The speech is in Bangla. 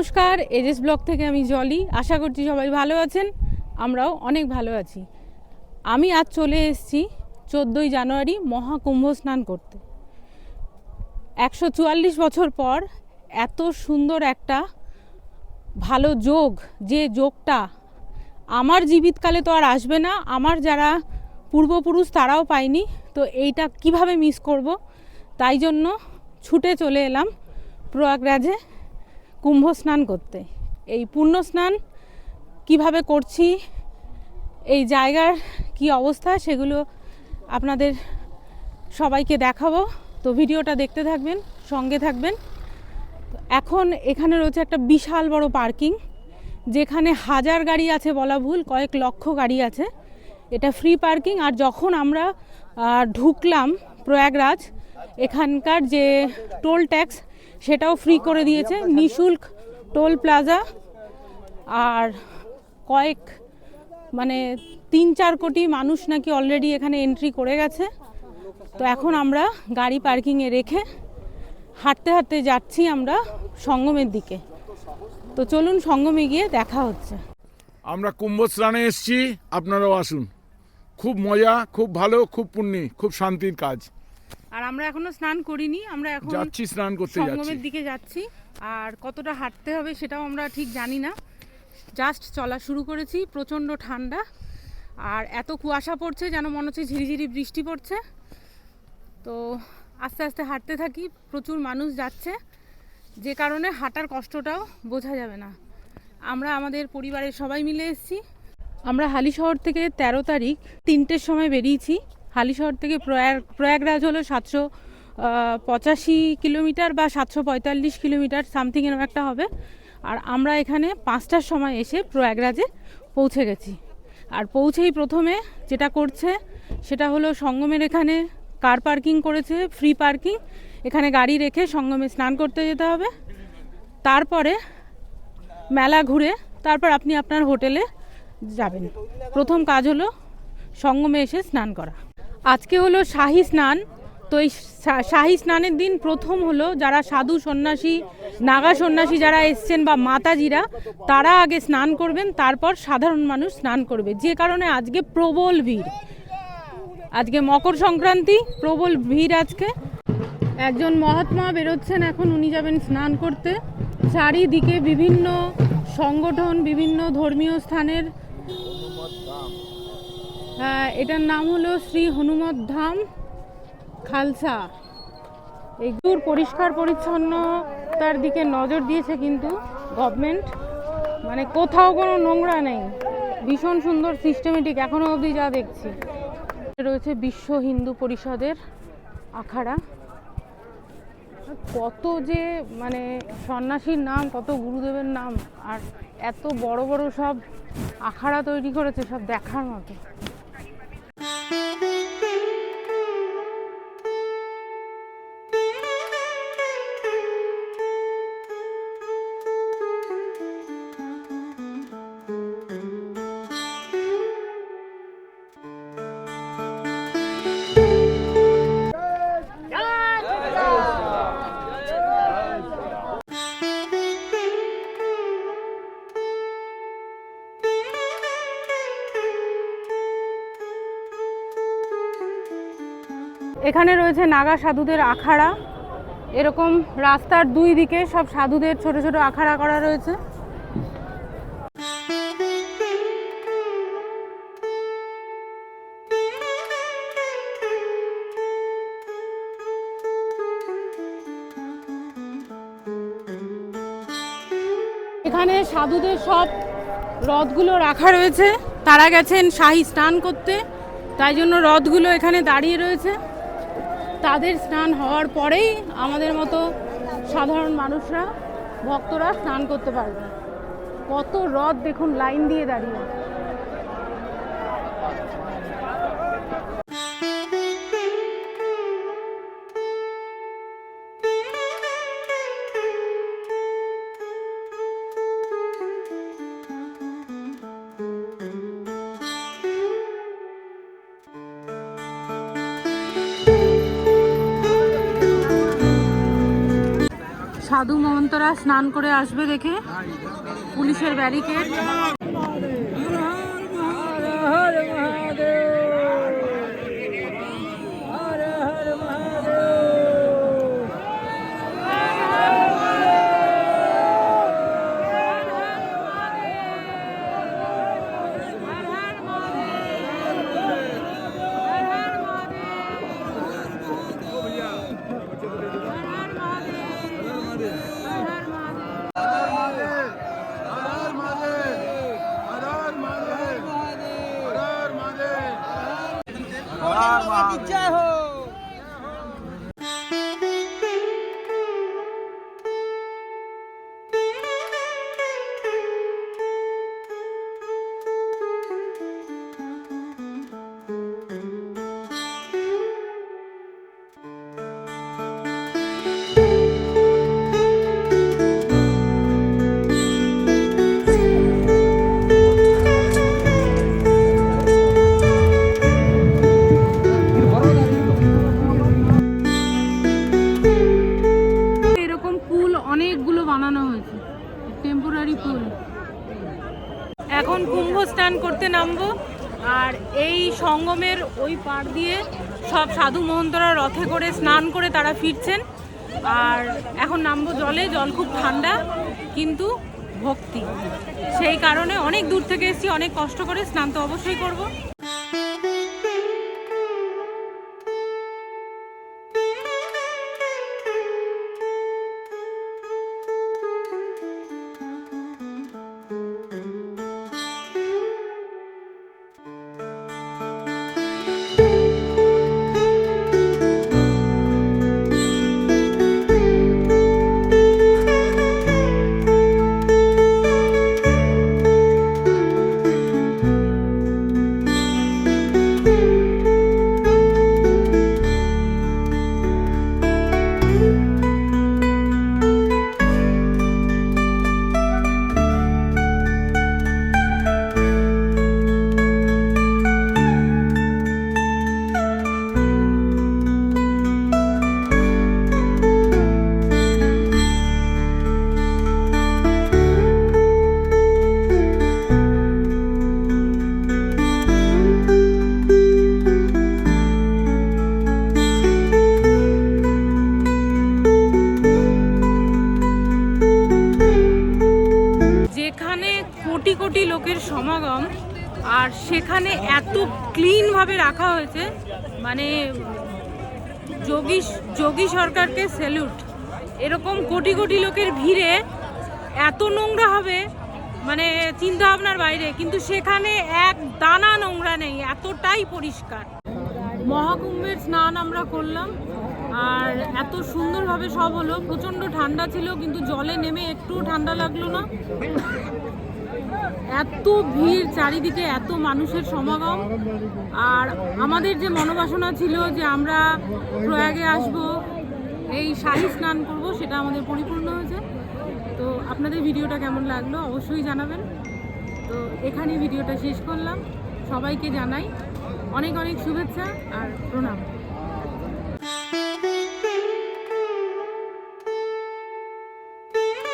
নমস্কার, এজেস ব্লগ থেকে আমি জলি। আশা করছি সবাই ভালো আছেন। আমরাও অনেক ভালো আছি। আমি আজ চলে এসেছি চোদ্দোই জানুয়ারি মহাকুম্ভ স্নান করতে। একশো চুয়াল্লিশ বছর পর এত সুন্দর একটা ভালো যোগ, যে যোগটা আমার জীবিতকালে তো আর আসবে না, আমার যারা পূর্বপুরুষ তারাও পায়নি, তো এইটা কীভাবে মিস করব? তাই জন্য ছুটে চলে এলাম প্রয়াগরাজে। কুম্ভ স্নান করতে। এই পুণ্য স্নান কীভাবে করছি, এই জায়গার কি অবস্থা সেগুলো আপনাদের সবাইকে দেখাবো। তো ভিডিওটা দেখতে থাকবেন, সঙ্গে থাকবেন। এখন এখানে রয়েছে একটা বিশাল বড় পার্কিং, যেখানে হাজার গাড়ি আছে বলা ভুল, কয়েক লক্ষ গাড়ি আছে। এটা ফ্রি পার্কিং আর যখন আমরা ঢুকলাম প্রয়াগরাজ, এখানকার যে টোল ট্যাক্স সেটাও ফ্রি করে দিয়েছে। নিশুল্ক টোল প্লাজা আর কয়েক মানে তিন চার কোটি মানুষ নাকি অলরেডি এখানে এন্ট্রি করে গেছে। তো এখন আমরা গাড়ি পার্কিংয়ে রেখে হাঁটতে হাঁটতে যাচ্ছি আমরা সঙ্গমের দিকে। তো চলুন সঙ্গমে গিয়ে দেখা হচ্ছে। আমরা কুম্ভ স্নানে এসেছি, আপনারাও আসুন। খুব মজা, খুব ভালো, খুব পুণ্যি, খুব শান্তির কাজ। আর আমরা এখনও স্নান করিনি আমরা এখন যাচ্ছি স্নান করতে যাচ্ছি। দিকে যাচ্ছি। আর কতটা হাঁটতে হবে সেটাও আমরা ঠিক জানি না। জাস্ট চলা শুরু করেছি প্রচণ্ড ঠান্ডা। আর এত কুয়াশা পড়ছে যেন মনে হচ্ছে ঝিরিঝিরি বৃষ্টি পড়ছে। তো আস্তে আস্তে হাঁটতে থাকি প্রচুর মানুষ যাচ্ছে। যে কারণে হাঁটার কষ্টটাও বোঝা যাবে না। আমরা আমাদের পরিবারের সবাই মিলে এসেছি। আমরা হালি শহর থেকে তেরো তারিখ তিনটের সময় বেরিয়েছি। হালিশহর থেকে প্রয়াগ, প্রয়াগরাজ হলো সাতশো পঁচাশি কিলোমিটার বা সাতশো পঁয়তাল্লিশ কিলোমিটার, সামথিং এরকম একটা হবে। আর আমরা এখানে পাঁচটার সময় এসে প্রয়াগরাজে পৌঁছে গেছি। আর পৌঁছেই প্রথমে যেটা করছে, সেটা হলো সঙ্গমের এখানে কার পার্কিং করেছে, ফ্রি পার্কিং। এখানে গাড়ি রেখে সঙ্গমে স্নান করতে যেতে হবে। তারপরে মেলা ঘুরে তারপর আপনি আপনার হোটেলে যাবেন। প্রথম কাজ হলো সঙ্গমে এসে স্নান করা। আজকে হলো শাহী স্নান। তো এই শাহী স্নানের দিন প্রথম হলো যারা সাধু সন্ন্যাসী, নাগা সন্ন্যাসী যারা এসছেন বা মাতাজিরা, তারা আগে স্নান করবেন, তারপর সাধারণ মানুষ স্নান করবে। যে কারণে আজকে প্রবল ভিড়। আজকে মকর সংক্রান্তি, প্রবল ভিড় আজকে। একজন মহাত্মা বেরোচ্ছেন, এখন উনি যাবেন স্নান করতে। চারিদিকে বিভিন্ন সংগঠন, বিভিন্ন ধর্মীয় স্থানের এটার নাম হলো শ্রী হনুমত ধাম খালসা। দূর পরিষ্কার পরিচ্ছন্নতার দিকে নজর দিয়েছে কিন্তু গভর্নমেন্ট মানে কোথাও কোনো নোংরা নেই। ভীষণ সুন্দর সিস্টেমেটিক এখনও অবধি যা দেখছি। রয়েছে বিশ্ব হিন্দু পরিষদের আখাড়া। কত যে মানে সন্ন্যাসীর নাম, কত গুরুদেবের নাম, আর এত বড় বড় সব আখাড়া তৈরি করেছে সব দেখার মতো। Thank you. এখানে রয়েছে নাগা সাধুদের আখাড়া। এরকম রাস্তার দুই দিকে সব সাধুদের ছোট ছোট আখাড়া করা রয়েছে। এখানে সাধুদের সব রথগুলো রাখা রয়েছে। তারা গেছেন শাহী স্নান করতে। তাই জন্য রথগুলো এখানে দাঁড়িয়ে রয়েছে। তাদের স্নান হওয়ার পরেই আমাদের মতো সাধারণ মানুষরা, ভক্তরা স্নান করতে পারবে। কত রথ দেখুন, লাইন দিয়ে দাঁড়িয়ে। সাধু মহন্তরা স্নান করে আসবে দেখে। পুলিশের ব্যারিকেড। এরকম এখন কুম্ভ স্নান করতে নামবো। আর এই সঙ্গমের ওই পার দিয়ে সব সাধু মহন্তরা রথে করে স্নান করে তারা ফিরছেন। আর এখন নামবো জলে, জল খুব ঠান্ডা, কিন্তু ভক্তি। সেই কারণে অনেক দূর থেকে এসেছি, অনেক কষ্ট করে স্নান তো অবশ্যই করব। আর সেখানে এত ক্লিনভাবে রাখা হয়েছে মানে যোগী যোগী সরকারকে স্যালুট এরকম কোটি কোটি লোকের ভিড়ে এত নোংরা হবে মানে চিন্তা ভাবনার বাইরে, কিন্তু সেখানে এক দানা নোংরা নেই, এতটাই পরিষ্কার। মহাকুম্ভের স্নান আমরা করলাম, আর এত সুন্দরভাবে সব হলো। প্রচণ্ড ঠান্ডা ছিল, কিন্তু জলে নেমে একটু ঠান্ডা লাগল না। এত ভিড় চারিদিকে, এত মানুষের সমাগম। আর আমাদের যে মনোবাসনা ছিল যে আমরা প্রয়াগে আসব, এই শাহী স্নান করব, সেটা আমাদের পরিপূর্ণ হয়েছে। তো আপনাদের ভিডিওটা কেমন লাগল অবশ্যই জানাবেন। তো এখানে ভিডিওটা শেষ করলাম। সবাইকে জানাই অনেক অনেক শুভেচ্ছা আর প্রণাম।